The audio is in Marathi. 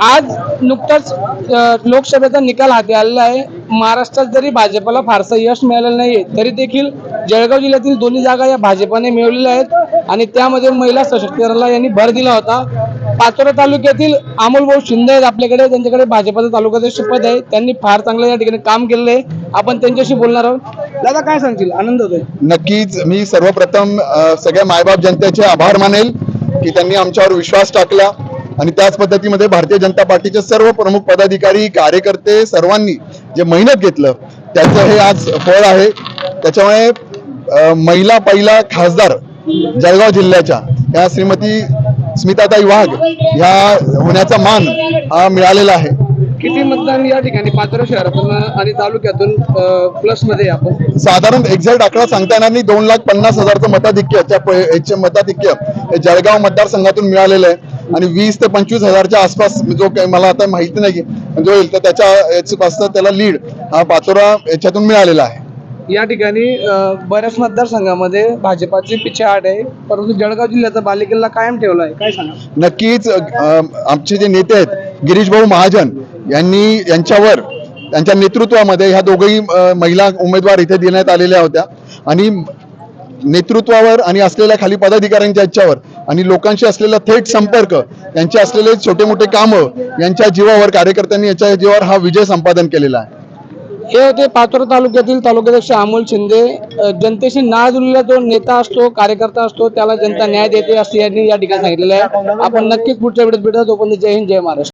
आज नुकताच लोकसभेचा निकाल हाती आलेला आहे. महाराष्ट्रात जरी भाजपला फारसं यश मिळालेलं नाही तरी देखील जळगाव जिल्ह्यातील दोन्ही जागा या भाजपाने मिळवलेल्या आहेत आणि त्यामध्ये महिला सशक्तीकरणाला यांनी भर दिला होता. पाचोरा तालुक्यातील अमोल भाऊ शिंदे आहेत आपल्याकडे. त्यांच्याकडे भाजपाचं तालुक्याचे पद आहे. त्यांनी फार चांगलं या ठिकाणी काम केलेलं आहे. आपण त्यांच्याशी बोलणार आहोत. दादा काय सांगतील आनंद होतोय. नक्कीच. मी सर्वप्रथम सगळ्या मायबाप जनतेचे आभार मानेल की त्यांनी आमच्यावर विश्वास टाकला. आणि त्याच पद्धतीमध्ये भारतीय जनता पार्टीचे सर्व प्रमुख पदाधिकारी कार्यकर्ते सर्वांनी जे मेहनत घेतलं त्याचं हे आज फळ आहे. त्याच्यामुळे महिला पहिला खासदार जळगाव जिल्ह्याच्या या श्रीमती स्मिताताई वाघ ह्या होण्याचा मान हा मिळालेला आहे. किती मतदान या ठिकाणी पाचोरा शहरातून आणि तालुक्यातून प्लसमध्ये आपण? साधारण एक्झॅक्ट आकडा सांगता येणार नाही. दोन लाख पन्नास हजारचं मताधिक्य त्या मताधिक्य हे जळगाव मतदारसंघातून मिळालेलं आहे. आणि वीस ते पंचवीस हजारच्या आसपास जो काही मला आता माहिती नाही जो येईल तर त्याच्या त्याला लीड हा पाचोरा याच्यातून मिळालेला आहे. या ठिकाणी बऱ्याच मतदारसंघामध्ये भाजपाची पिछेहाट आहे परंतु जळगाव जिल्ह्याचा बालेकिल्ला कायम ठेवला आहे. काय सांगा नक्कीच आमचे जे नेते आहेत गिरीश भाऊ महाजन यांनी यांच्यावर त्यांच्या नेतृत्वामध्ये ह्या दोघही महिला उमेदवार इथे देण्यात आलेल्या होत्या. आणि नेतृत्वावर आणि असलेल्या खाली पदाधिकाऱ्यांच्या याच्यावर आणि लोकांशी असलेला थेट संपर्क यांचे असलेले छोटे मोठे कामं यांच्या जीवावर कार्यकर्त्यांनी याच्या जीवावर हा विजय संपादन केलेला आहे. हे होते पाचोरा तालुक्यातील तालुकाध्यक्ष अमोल शिंदे. जनतेशी नाळ जुळलेला जो नेता असतो कार्यकर्ता असतो त्याला जनता न्याय देते असं यांनी या ठिकाणी सांगितलेलं आहे. आपण नक्कीच पुढच्या वेळेस भेटत तोपर्यंत जय हिंद जय महाराष्ट्र.